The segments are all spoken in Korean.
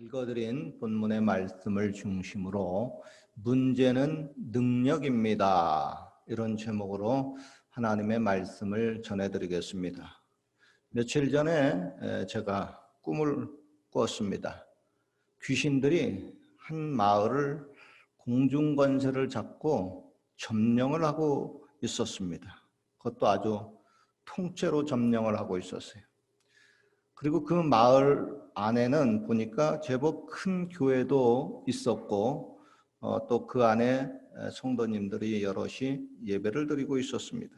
읽어드린 본문의 말씀을 중심으로 문제는 능력입니다. 이런 제목으로 하나님의 말씀을 전해드리겠습니다. 며칠 전에 제가 꿈을 꿨습니다. 귀신들이 한 마을을 공중권세를 잡고 점령을 하고 있었습니다. 그것도 아주 통째로 점령을 하고 있었어요. 그리고 그 마을 안에는 보니까 제법 큰 교회도 있었고 어, 또 그 안에 성도님들이 여럿이 예배를 드리고 있었습니다.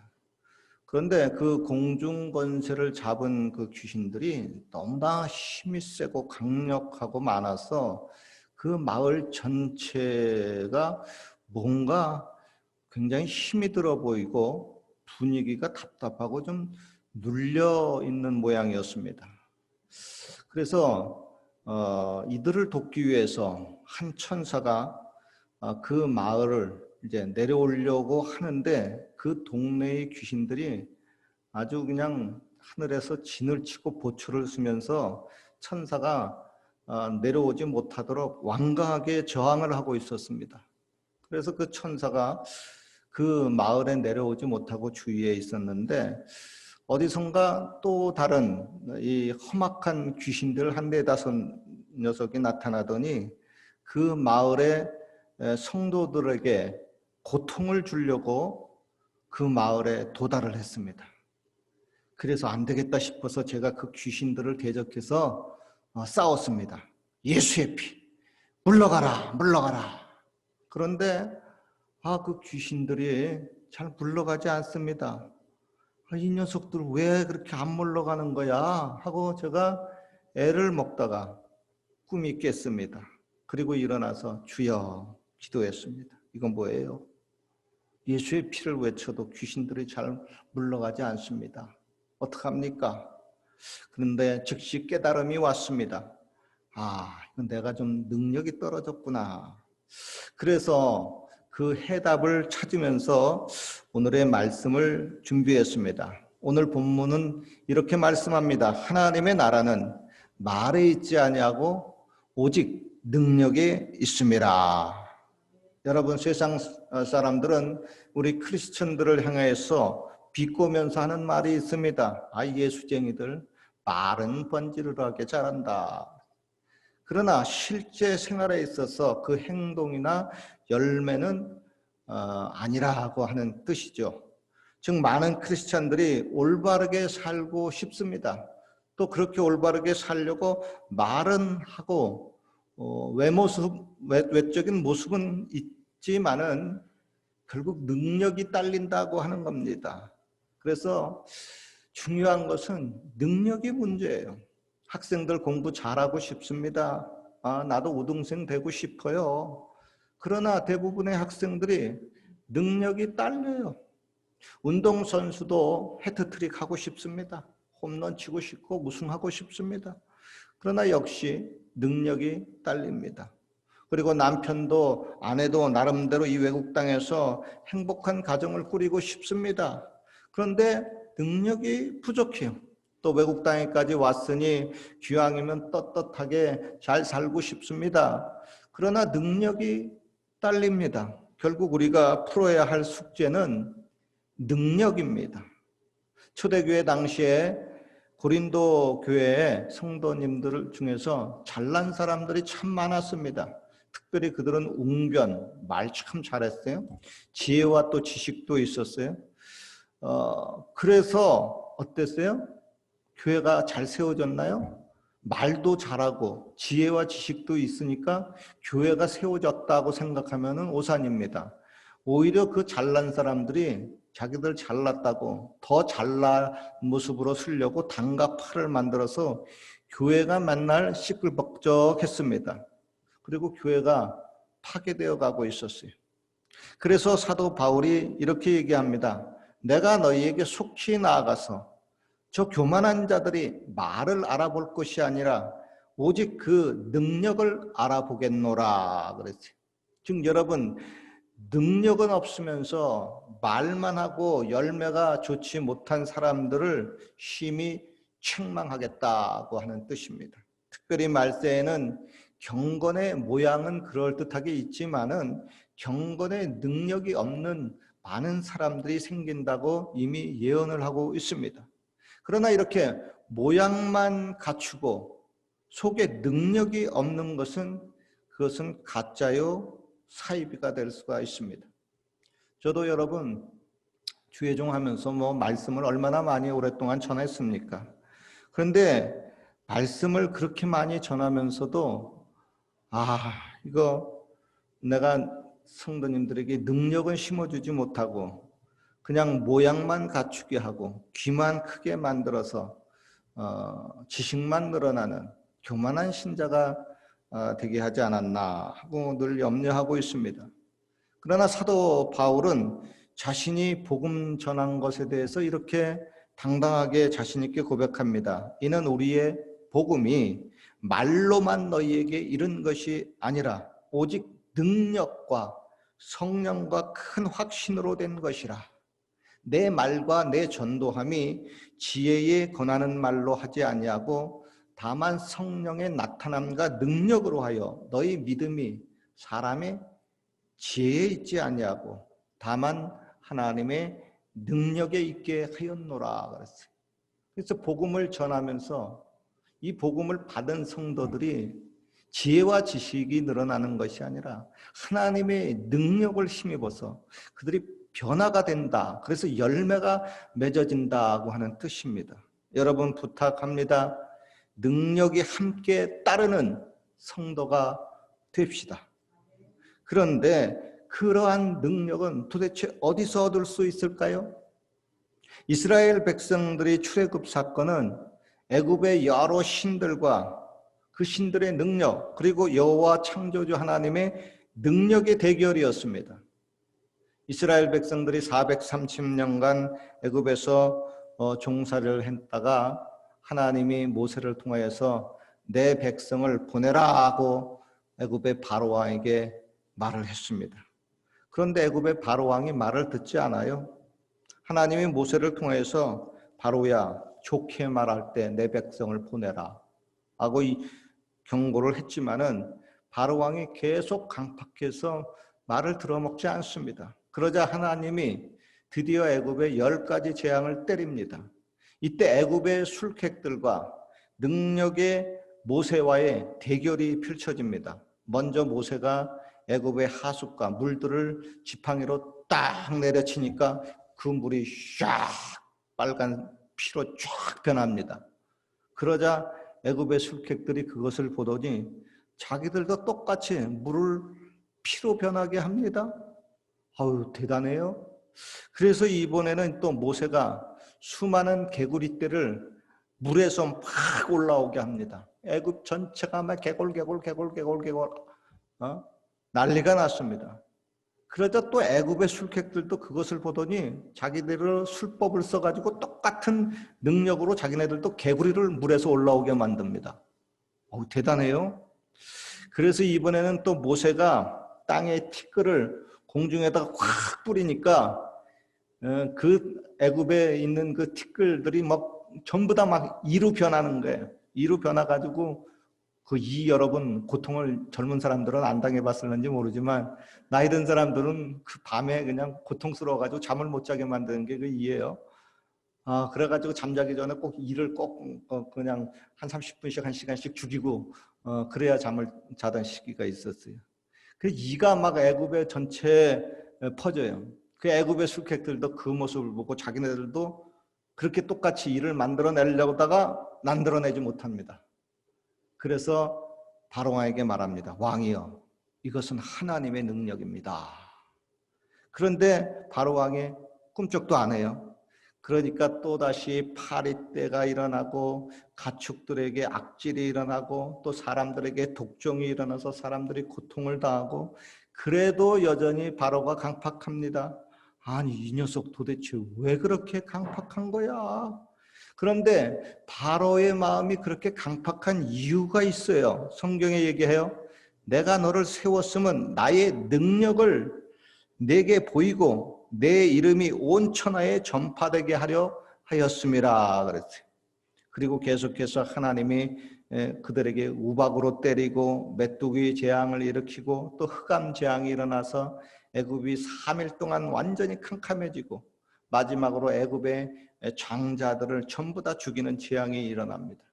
그런데 그 공중 권세를 잡은 그 귀신들이 너무나 힘이 세고 강력하고 많아서 그 마을 전체가 뭔가 굉장히 힘이 들어 보이고 분위기가 답답하고 좀 눌려 있는 모양이었습니다. 그래서 어, 이들을 돕기 위해서 한 천사가 어, 그 마을을 이제 내려오려고 하는데 그 동네의 귀신들이 아주 그냥 하늘에서 진을 치고 보초를 쓰면서 천사가 어, 내려오지 못하도록 완강하게 저항을 하고 있었습니다. 그래서 그 천사가 그 마을에 내려오지 못하고 주위에 있었는데 어디선가 또 다른 이 험악한 귀신들 한 네다섯 녀석이 나타나더니 그 마을의 성도들에게 고통을 주려고 그 마을에 도달을 했습니다. 그래서 안 되겠다 싶어서 제가 그 귀신들을 대적해서 어, 싸웠습니다. 예수의 피, 물러가라, 물러가라. 그런데 아, 그 귀신들이 잘 물러가지 않습니다. 아, 이 녀석들 왜 그렇게 안 물러가는 거야? 하고 제가 애를 먹다가 꿈이 깼습니다. 그리고 일어나서 주여 기도했습니다. 이건 뭐예요? 예수의 피를 외쳐도 귀신들이 잘 물러가지 않습니다. 어떡합니까? 그런데 즉시 깨달음이 왔습니다. 아, 이건 내가 좀 능력이 떨어졌구나. 그래서 그 해답을 찾으면서 오늘의 말씀을 준비했습니다. 오늘 본문은 이렇게 말씀합니다. 하나님의 나라는 말에 있지 아니하고 오직 능력에 있습니다. 여러분 세상 사람들은 우리 크리스천들을 향해서 비꼬면서 하는 말이 있습니다. 아 예수쟁이들 말은 번지르르하게 잘한다. 그러나 실제 생활에 있어서 그 행동이나 열매는 어, 아니라고 하는 뜻이죠. 즉 많은 크리스찬들이 올바르게 살고 싶습니다. 또 그렇게 올바르게 살려고 말은 하고 어, 외모습 외, 외적인 모습은 있지만은 결국 능력이 딸린다고 하는 겁니다. 그래서 중요한 것은 능력이 문제예요. 학생들 공부 잘하고 싶습니다. 아, 나도 우등생 되고 싶어요. 그러나 대부분의 학생들이 능력이 딸려요. 운동선수도 해트트릭 하고 싶습니다. 홈런 치고 싶고 우승하고 싶습니다. 그러나 역시 능력이 딸립니다. 그리고 남편도 아내도 나름대로 이 외국 땅에서 행복한 가정을 꾸리고 싶습니다. 그런데 능력이 부족해요. 또 외국 땅에까지 왔으니 귀왕이면 떳떳하게 잘 살고 싶습니다. 그러나 능력이 딸립니다. 결국 우리가 풀어야 할 숙제는 능력입니다. 초대교회 당시에 고린도 교회의 성도님들 중에서 잘난 사람들이 참 많았습니다. 특별히 그들은 웅변, 말 참 잘했어요. 지혜와 또 지식도 있었어요. 어, 그래서 어땠어요? 교회가 잘 세워졌나요? 말도 잘하고 지혜와 지식도 있으니까 교회가 세워졌다고 생각하면 오산입니다. 오히려 그 잘난 사람들이 자기들 잘났다고 더 잘난 모습으로 쓰려고 당과 팔을 만들어서 교회가 맨날 시끌벅적했습니다. 그리고 교회가 파괴되어 가고 있었어요. 그래서 사도 바울이 이렇게 얘기합니다. 내가 너희에게 속히 나아가서 저 교만한 자들이 말을 알아볼 것이 아니라 오직 그 능력을 알아보겠노라 그랬어요. 즉 여러분 능력은 없으면서 말만 하고 열매가 좋지 못한 사람들을 심히 책망하겠다고 하는 뜻입니다. 특별히 말세에는 경건의 모양은 그럴듯하게 있지만은 경건의 능력이 없는 많은 사람들이 생긴다고 이미 예언을 하고 있습니다. 그러나 이렇게 모양만 갖추고 속에 능력이 없는 것은 그것은 가짜요 사이비가 될 수가 있습니다. 저도 여러분 주의종 하면서 뭐 말씀을 얼마나 많이 오랫동안 전했습니까? 그런데 말씀을 그렇게 많이 전하면서도 아, 이거 내가 성도님들에게 능력은 심어주지 못하고 그냥 모양만 갖추게 하고 귀만 크게 만들어서 어, 지식만 늘어나는 교만한 신자가 어, 되게 하지 않았나 하고 늘 염려하고 있습니다. 그러나 사도 바울은 자신이 복음 전한 것에 대해서 이렇게 당당하게 자신 있게 고백합니다. 이는 우리의 복음이 말로만 너희에게 이른 것이 아니라 오직 능력과 성령과 큰 확신으로 된 것이라. 내 말과 내 전도함이 지혜에 권하는 말로 하지 아니하고 다만 성령의 나타남과 능력으로 하여 너희 믿음이 사람의 지혜에 있지 아니하고 다만 하나님의 능력에 있게 하였노라 그랬어요. 그래서 복음을 전하면서 이 복음을 받은 성도들이 지혜와 지식이 늘어나는 것이 아니라 하나님의 능력을 힘입어서 그들이 변화가 된다. 그래서 열매가 맺어진다고 하는 뜻입니다. 여러분 부탁합니다. 능력이 함께 따르는 성도가 됩시다. 그런데 그러한 능력은 도대체 어디서 얻을 수 있을까요? 이스라엘 백성들이 출애굽 사건은 애굽의 여러 신들과 그 신들의 능력 그리고 여호와 창조주 하나님의 능력의 대결이었습니다. 이스라엘 백성들이 430년간 애굽에서 어, 종사를 했다가 하나님이 모세를 통하여서 내 백성을 보내라 하고 애굽의 바로 왕에게 말을 했습니다. 그런데 애굽의 바로 왕이 말을 듣지 않아요. 하나님이 모세를 통해서 바로야 좋게 말할 때 내 백성을 보내라 하고 이 경고를 했지만은 바로 왕이 계속 강팍해서 말을 들어먹지 않습니다. 그러자 하나님이 드디어 애굽에 열 가지 재앙을 때립니다. 이때 애굽의 술객들과 능력의 모세와의 대결이 펼쳐집니다. 먼저 모세가 애굽의 하수가 물들을 지팡이로 딱 내려치니까 그 물이 샥 빨간 피로 쫙 변합니다. 그러자 애굽의 술객들이 그것을 보더니 자기들도 똑같이 물을 피로 변하게 합니다. 아유 대단해요. 그래서 이번에는 또 모세가 수많은 개구리 떼를 물에서 막 올라오게 합니다. 애굽 전체가 막 개골 개골 개골 개골 개골 어? 난리가 났습니다. 그러자 또 애굽의 술객들도 그것을 보더니 자기들을 술법을 써가지고 똑같은 능력으로 자기네들도 개구리를 물에서 올라오게 만듭니다. 어우, 대단해요. 그래서 이번에는 또 모세가 땅에 티끌을 공중에다가 확 뿌리니까 어, 그 애굽에 있는 그 티끌들이 막 전부 다 막 이로 변하는 거예요. 이로 변해가지고 그 이 여러분 고통을 젊은 사람들은 안 당해봤을는지 모르지만 나이 든 사람들은 그 밤에 그냥 고통스러워가지고 잠을 못 자게 만드는 게 그 이예요. 아 그래가지고 잠자기 전에 꼭 이를 꼭 어, 그냥 한 30분씩 한 시간씩 죽이고 어, 그래야 잠을 자던 시기가 있었어요. 그 이가 막 애굽의 전체에 퍼져요. 그 애굽의 술객들도 그 모습을 보고 자기네들도 그렇게 똑같이 일을 만들어내려다가 만들어내지 못합니다. 그래서 바로왕에게 말합니다. 왕이여, 이것은 하나님의 능력입니다. 그런데 바로왕이 꿈쩍도 안 해요. 그러니까 또다시 파리떼가 일어나고 가축들에게 악질이 일어나고 또 사람들에게 독종이 일어나서 사람들이 고통을 당하고 그래도 여전히 바로가 강팍합니다. 아니 이 녀석 도대체 왜 그렇게 강팍한 거야? 그런데 바로의 마음이 그렇게 강팍한 이유가 있어요. 성경에 얘기해요. 내가 너를 세웠으면 나의 능력을 내게 보이고 내 이름이 온 천하에 전파되게 하려 하였음이라 그랬어요. 그리고 계속해서 하나님이 예, 그들에게 우박으로 때리고 메뚜기 재앙을 일으키고 또 흑암 재앙이 일어나서 애굽이 3일 동안 완전히 캄캄해지고 마지막으로 애굽의 장자들을 전부 다 죽이는 재앙이 일어납니다.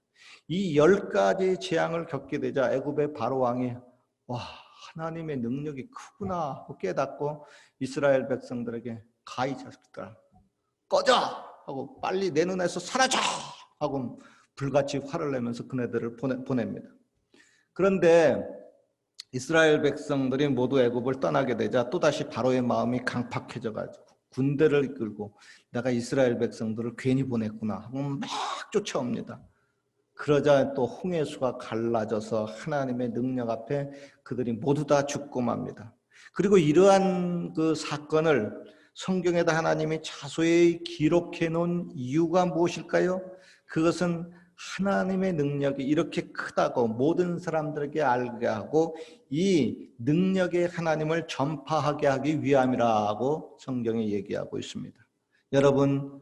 이 열 가지 재앙을 겪게 되자 애굽의 바로 왕이 와 하나님의 능력이 크구나 깨닫고 이스라엘 백성들에게 가히 자식들아 꺼져 하고 빨리 내 눈에서 사라져 하고 불같이 화를 내면서 그네들을 보내, 보냅니다. 그런데 이스라엘 백성들이 모두 애굽을 떠나게 되자 또다시 바로의 마음이 강팍해져 가지고 군대를 이끌고 내가 이스라엘 백성들을 괜히 보냈구나 하고 막 쫓아옵니다. 그러자 또 홍해수가 갈라져서 하나님의 능력 앞에 그들이 모두 다 죽고 맙니다. 그리고 이러한 그 사건을 성경에다 하나님이 자소히 기록해 놓은 이유가 무엇일까요? 그것은 하나님의 능력이 이렇게 크다고 모든 사람들에게 알게 하고 이 능력의 하나님을 전파하게 하기 위함이라고 성경에 얘기하고 있습니다. 여러분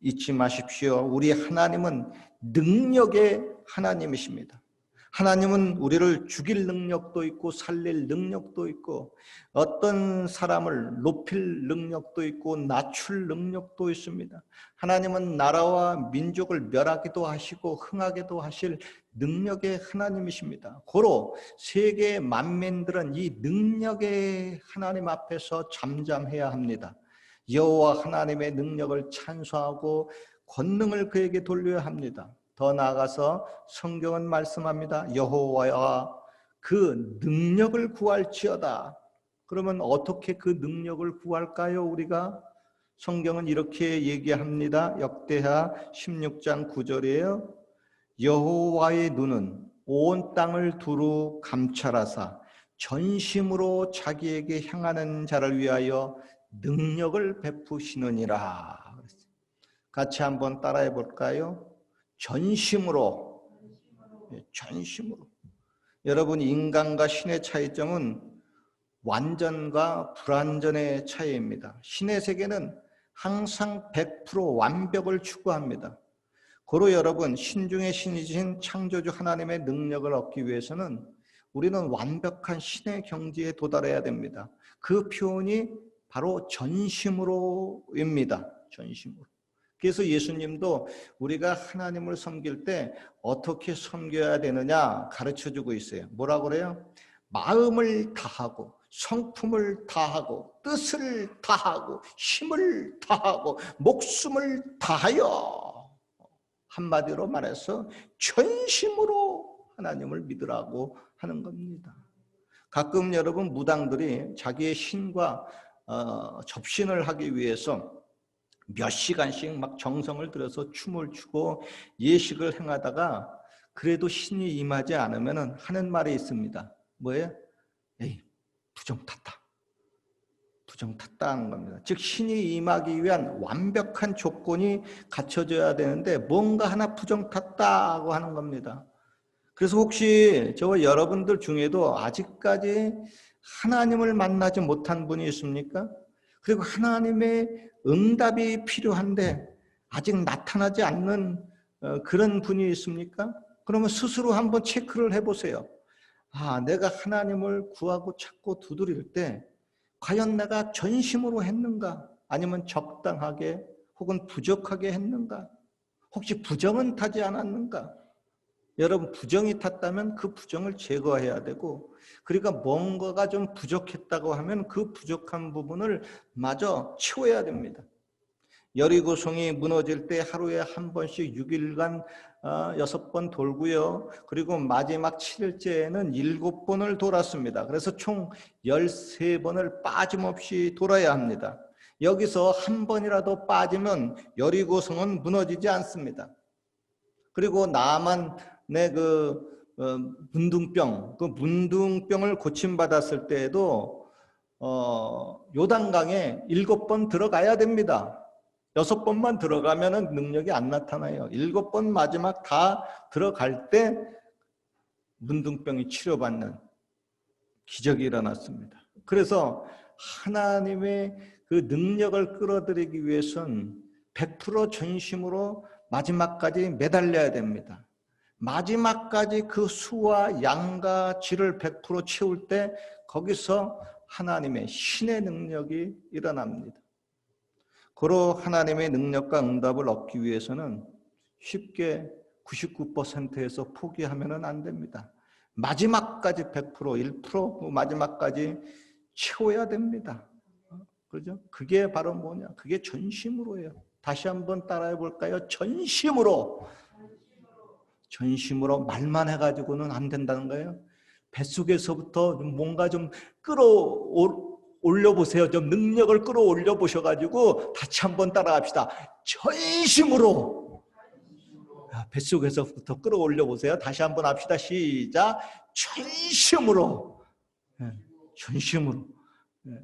잊지 마십시오. 우리 하나님은 능력의 하나님이십니다. 하나님은 우리를 죽일 능력도 있고 살릴 능력도 있고 어떤 사람을 높일 능력도 있고 낮출 능력도 있습니다. 하나님은 나라와 민족을 멸하기도 하시고 흥하게도 하실 능력의 하나님이십니다. 고로 세계 만민들은 이 능력의 하나님 앞에서 잠잠해야 합니다. 여호와 하나님의 능력을 찬송하고 권능을 그에게 돌려야 합니다. 더 나아가서 성경은 말씀합니다. 여호와와 그 능력을 구할지어다. 그러면 어떻게 그 능력을 구할까요? 우리가 성경은 이렇게 얘기합니다. 역대하 16장 9절이에요. 여호와의 눈은 온 땅을 두루 감찰하사 전심으로 자기에게 향하는 자를 위하여 능력을 베푸시느니라. 같이 한번 따라해 볼까요? 전심으로 예, 전심으로 여러분 인간과 신의 차이점은 완전과 불완전의 차이입니다. 신의 세계는 항상 100% 완벽을 추구합니다. 고로 여러분 신중의 신이신 창조주 하나님의 능력을 얻기 위해서는 우리는 완벽한 신의 경지에 도달해야 됩니다. 그 표현이 바로 전심으로입니다. 전심으로. 그래서 예수님도 우리가 하나님을 섬길 때 어떻게 섬겨야 되느냐 가르쳐 주고 있어요. 뭐라 그래요? 마음을 다하고 성품을 다하고 뜻을 다하고 힘을 다하고 목숨을 다하여 한마디로 말해서 전심으로 하나님을 믿으라고 하는 겁니다. 가끔 여러분 무당들이 자기의 신과 어, 접신을 하기 위해서 몇 시간씩 막 정성을 들여서 춤을 추고 예식을 행하다가 그래도 신이 임하지 않으면 하는 말이 있습니다. 뭐예요? 에이, 부정 탔다. 부정 탔다 하는 겁니다. 즉, 신이 임하기 위한 완벽한 조건이 갖춰져야 되는데 뭔가 하나 부정 탔다고 하는 겁니다. 그래서 혹시 저와 여러분들 중에도 아직까지 하나님을 만나지 못한 분이 있습니까? 그리고 하나님의 응답이 필요한데 아직 나타나지 않는 어, 그런 분이 있습니까? 그러면 스스로 한번 체크를 해보세요. 아, 내가 하나님을 구하고 찾고 두드릴 때 과연 내가 전심으로 했는가? 아니면 적당하게 혹은 부족하게 했는가? 혹시 부정은 타지 않았는가? 여러분 부정이 탔다면 그 부정을 제거해야 되고 그러니까 뭔가가 좀 부족했다고 하면 그 부족한 부분을 마저 채워야 됩니다. 여리고성이 무너질 때 하루에 한 번씩 6일간 어, 여섯 번 돌고요. 그리고 마지막 7일째에는 일곱 번을 돌았습니다. 그래서 총 13번을 빠짐없이 돌아야 합니다. 여기서 한 번이라도 빠지면 여리고성은 무너지지 않습니다. 그리고 나만 내 그 어, 문둥병, 그 문둥병을 고침받았을 때에도 어, 요단강에 일곱 번 들어가야 됩니다. 여섯 번만 들어가면 능력이 안 나타나요. 일곱 번 마지막 다 들어갈 때 문둥병이 치료받는 기적이 일어났습니다. 그래서 하나님의 그 능력을 끌어들이기 위해선 100% 전심으로 마지막까지 매달려야 됩니다. 마지막까지 그 수와 양과 질을 100% 채울 때 거기서 하나님의 신의 능력이 일어납니다. 고로 하나님의 능력과 응답을 얻기 위해서는 쉽게 99%에서 포기하면 안 됩니다. 마지막까지 100% 1% 마지막까지 채워야 됩니다. 그죠? 그게 바로 뭐냐? 그게 전심으로예요. 다시 한번 따라해 볼까요? 전심으로. 전심으로 말만 해가지고는 안 된다는 거예요. 뱃속에서부터 뭔가 좀 끌어올려 보세요. 좀 능력을 끌어올려 보셔가지고 다시 한번 따라합시다. 전심으로. 아, 뱃속에서부터 끌어올려 보세요. 다시 한번 합시다. 시작. 전심으로. 네, 전심으로. 네.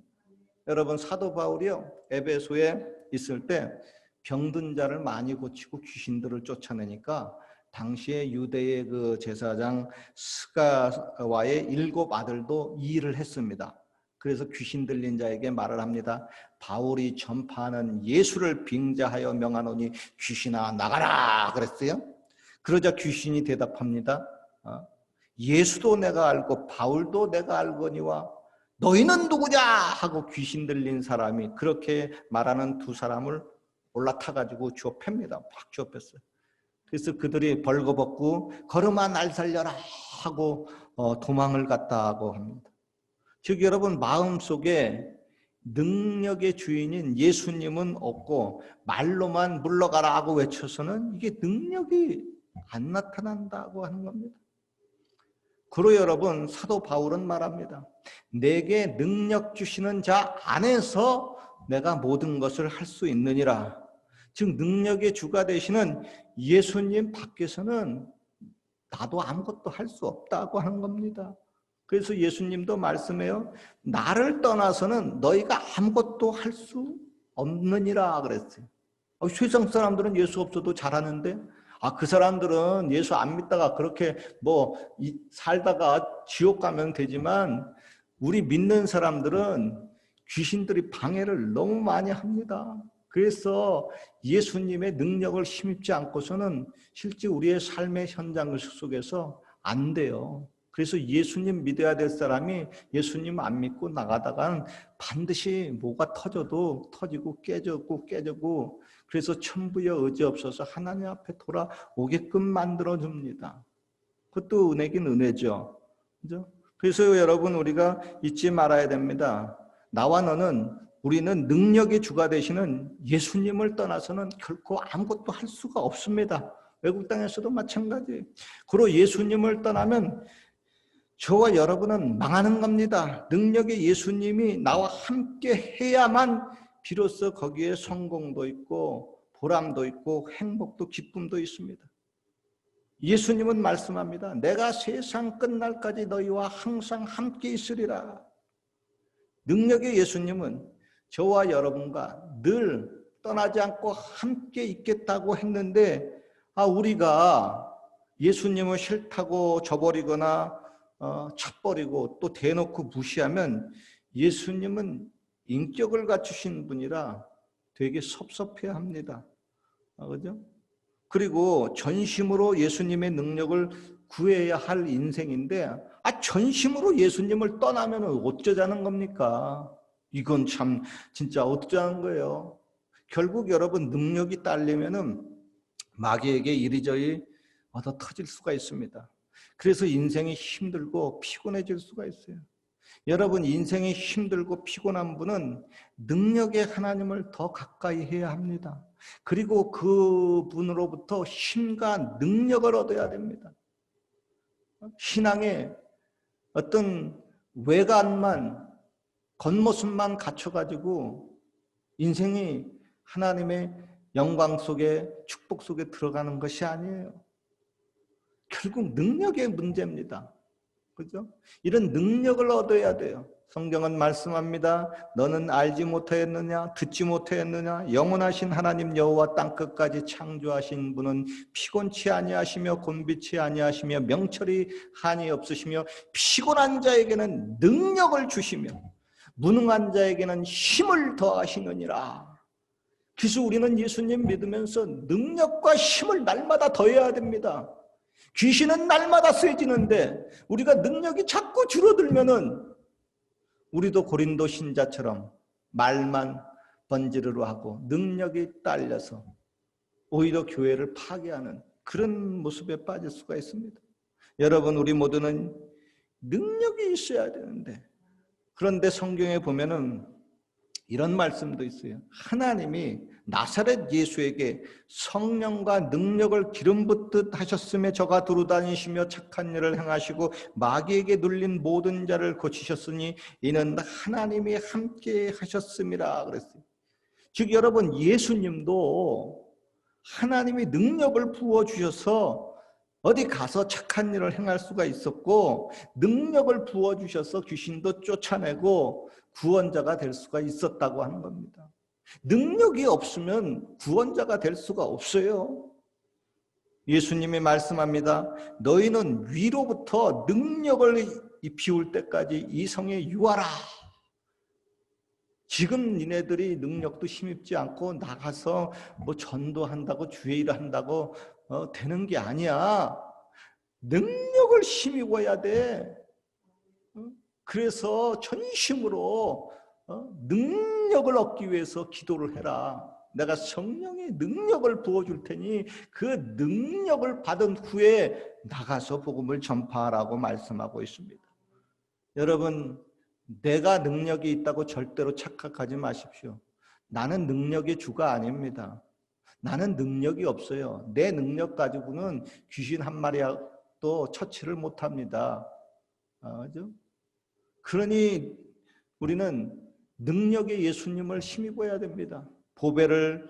여러분 사도 바울이요 에베소에 있을 때 병든 자를 많이 고치고 귀신들을 쫓아내니까 당시에 유대의 그 제사장 스가와의 일곱 아들도 이 일을 했습니다. 그래서 귀신 들린 자에게 말을 합니다. 바울이 전파하는 예수를 빙자하여 명하노니 귀신아 나가라 그랬어요. 그러자 귀신이 대답합니다. 어? 예수도 내가 알고 바울도 내가 알거니와 너희는 누구냐 하고 귀신 들린 사람이 그렇게 말하는 두 사람을 올라타 가지고 주어 팹니다. 팍 주어 뺐어요. 그래서 그들이 벌거벗고 걸음아 날 살려라 하고 어, 도망을 갔다고 합니다. 즉 여러분 마음속에 능력의 주인인 예수님은 없고 말로만 물러가라 하고 외쳐서는 이게 능력이 안 나타난다고 하는 겁니다. 그로 여러분 사도 바울은 말합니다. 내게 능력 주시는 자 안에서 내가 모든 것을 할 수 있느니라. 즉 능력의 주가 되시는 예수님 밖에서는 나도 아무것도 할 수 없다고 하는 겁니다. 그래서 예수님도 말씀해요. 나를 떠나서는 너희가 아무것도 할 수 없느니라 그랬어요. 어, 세상 사람들은 예수 없어도 잘하는데 아, 그 사람들은 예수 안 믿다가 그렇게 뭐 살다가 지옥 가면 되지만 우리 믿는 사람들은 귀신들이 방해를 너무 많이 합니다. 그래서 예수님의 능력을 힘입지 않고서는 실제 우리의 삶의 현장 속에서 안 돼요. 그래서 예수님 믿어야 될 사람이 예수님 안 믿고 나가다간 반드시 뭐가 터져도 터지고 깨졌고 깨지고 그래서 천부의 의지 없어서 하나님 앞에 돌아오게끔 만들어 줍니다. 그것도 은혜긴 은혜죠. 그죠? 그래서 여러분 우리가 잊지 말아야 됩니다. 나와 너는 우리는 능력의 주가 되시는 예수님을 떠나서는 결코 아무것도 할 수가 없습니다. 외국 땅에서도 마찬가지. 그로 예수님을 떠나면 저와 여러분은 망하는 겁니다. 능력의 예수님이 나와 함께 해야만 비로소 거기에 성공도 있고 보람도 있고 행복도 기쁨도 있습니다. 예수님은 말씀합니다. 내가 세상 끝날까지 너희와 항상 함께 있으리라. 능력의 예수님은 저와 여러분과 늘 떠나지 않고 함께 있겠다고 했는데 아 우리가 예수님을 싫다고 저버리거나 어, 쳐버리고 또 대놓고 무시하면 예수님은 인격을 갖추신 분이라 되게 섭섭해합니다. 아, 그죠? 그리고 전심으로 예수님의 능력을 구해야 할 인생인데 아 전심으로 예수님을 떠나면 어쩌자는 겁니까? 이건 참 진짜 어쩌자는 거예요. 결국 여러분 능력이 딸리면은 마귀에게 이리저리 얻어 터질 수가 있습니다. 그래서 인생이 힘들고 피곤해질 수가 있어요. 여러분 인생이 힘들고 피곤한 분은 능력의 하나님을 더 가까이 해야 합니다. 그리고 그 분으로부터 힘과 능력을 얻어야 됩니다. 신앙의 어떤 외관만 겉모습만 갖춰가지고 인생이 하나님의 영광 속에 축복 속에 들어가는 것이 아니에요. 결국 능력의 문제입니다. 그죠? 이런 능력을 얻어야 돼요. 성경은 말씀합니다. 너는 알지 못하였느냐, 듣지 못하였느냐, 영원하신 하나님 여호와 땅 끝까지 창조하신 분은 피곤치 아니하시며 곤비치 아니하시며 명철이 한이 없으시며 피곤한 자에게는 능력을 주시며 무능한 자에게는 힘을 더하시느니라. 그래서 우리는 예수님 믿으면서 능력과 힘을 날마다 더해야 됩니다. 귀신은 날마다 세지는데 우리가 능력이 자꾸 줄어들면은 우리도 고린도 신자처럼 말만 번지르르 하고 능력이 딸려서 오히려 교회를 파괴하는 그런 모습에 빠질 수가 있습니다. 여러분 우리 모두는 능력이 있어야 되는데 그런데 성경에 보면은 이런 말씀도 있어요. 하나님이 나사렛 예수에게 성령과 능력을 기름 붓듯 하셨음에 저가 두루 다니시며 착한 일을 행하시고 마귀에게 눌린 모든 자를 고치셨으니 이는 하나님이 함께 하셨음이라 그랬어요. 즉 여러분 예수님도 하나님이 능력을 부어 주셔서 어디 가서 착한 일을 행할 수가 있었고 능력을 부어 주셔서 귀신도 쫓아내고 구원자가 될 수가 있었다고 하는 겁니다. 능력이 없으면 구원자가 될 수가 없어요. 예수님이 말씀합니다. 너희는 위로부터 능력을 비울 때까지 이 성에 유하라. 지금 니네들이 능력도 힘입지 않고 나가서 뭐 전도한다고 주의 일을 한다고 어, 되는 게 아니야. 능력을 힘입어야 돼. 어? 그래서 전심으로 어? 능력을 얻기 위해서 기도를 해라. 내가 성령의 능력을 부어줄 테니 그 능력을 받은 후에 나가서 복음을 전파하라고 말씀하고 있습니다. 여러분, 내가 능력이 있다고 절대로 착각하지 마십시오. 나는 능력의 주가 아닙니다. 나는 능력이 없어요. 내 능력 가지고는 귀신 한 마리도 처치를 못합니다. 아, 그죠? 그러니 우리는 능력의 예수님을 힘입어야 됩니다. 보배를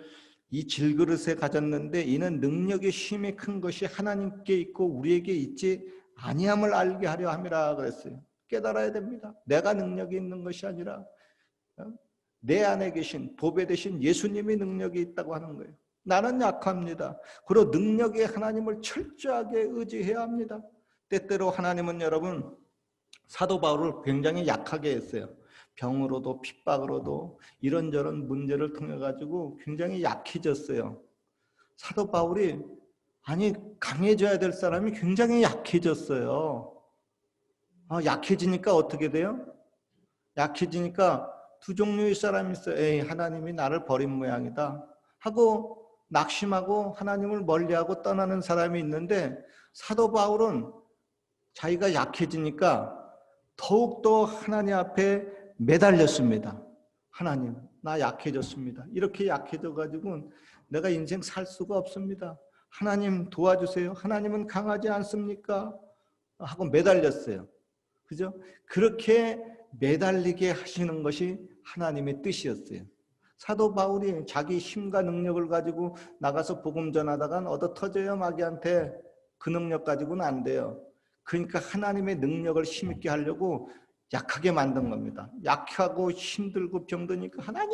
이 질그릇에 가졌는데 이는 능력의 힘이 큰 것이 하나님께 있고 우리에게 있지 아니함을 알게 하려 함이라 그랬어요. 깨달아야 됩니다. 내가 능력이 있는 것이 아니라 어? 내 안에 계신 보배 대신 예수님이 능력이 있다고 하는 거예요. 나는 약합니다. 그리고 능력의 하나님을 철저하게 의지해야 합니다. 때때로 하나님은 여러분 사도 바울을 굉장히 약하게 했어요. 병으로도 핍박으로도 이런저런 문제를 통해 가지고 굉장히 약해졌어요. 사도 바울이 아니 강해져야 될 사람이 굉장히 약해졌어요. 아, 약해지니까 어떻게 돼요? 약해지니까 두 종류의 사람이 있어요. 에이, 하나님이 나를 버린 모양이다. 하고 낙심하고 하나님을 멀리하고 떠나는 사람이 있는데 사도 바울은 자기가 약해지니까 더욱더 하나님 앞에 매달렸습니다. 하나님, 나 약해졌습니다. 이렇게 약해져 가지고 내가 인생 살 수가 없습니다. 하나님 도와주세요. 하나님은 강하지 않습니까? 하고 매달렸어요. 그죠? 그렇게 매달리게 하시는 것이 하나님의 뜻이었어요. 사도 바울이 자기 힘과 능력을 가지고 나가서 복음 전하다간 얻어 터져요 마귀한테 그 능력 가지고는 안 돼요. 그러니까 하나님의 능력을 힘있게 하려고 약하게 만든 겁니다. 약하고 힘들고 병드니까 하나님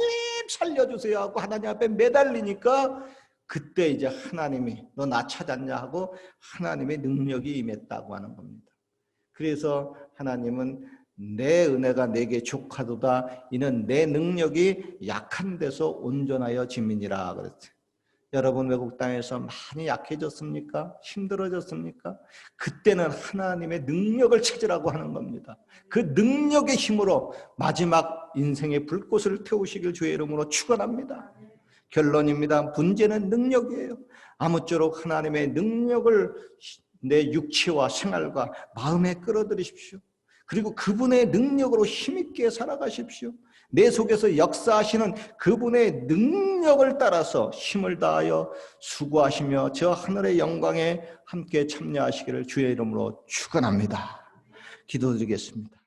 살려주세요 하고 하나님 앞에 매달리니까 그때 이제 하나님이 너 나 찾았냐 하고 하나님의 능력이 임했다고 하는 겁니다. 그래서 하나님은 내 은혜가 내게 족하도다 이는 내 능력이 약한 데서 온전하여 지민이라 그랬어요. 여러분 외국 땅에서 많이 약해졌습니까? 힘들어졌습니까? 그때는 하나님의 능력을 찾으라고 하는 겁니다. 그 능력의 힘으로 마지막 인생의 불꽃을 태우시길 주의 이름으로 축원합니다. 결론입니다. 문제는 능력이에요. 아무쪼록 하나님의 능력을 내 육체와 생활과 마음에 끌어들이십시오. 그리고 그분의 능력으로 힘있게 살아가십시오. 내 속에서 역사하시는 그분의 능력을 따라서 힘을 다하여 수고하시며 저 하늘의 영광에 함께 참여하시기를 주의 이름으로 축원합니다. 기도드리겠습니다.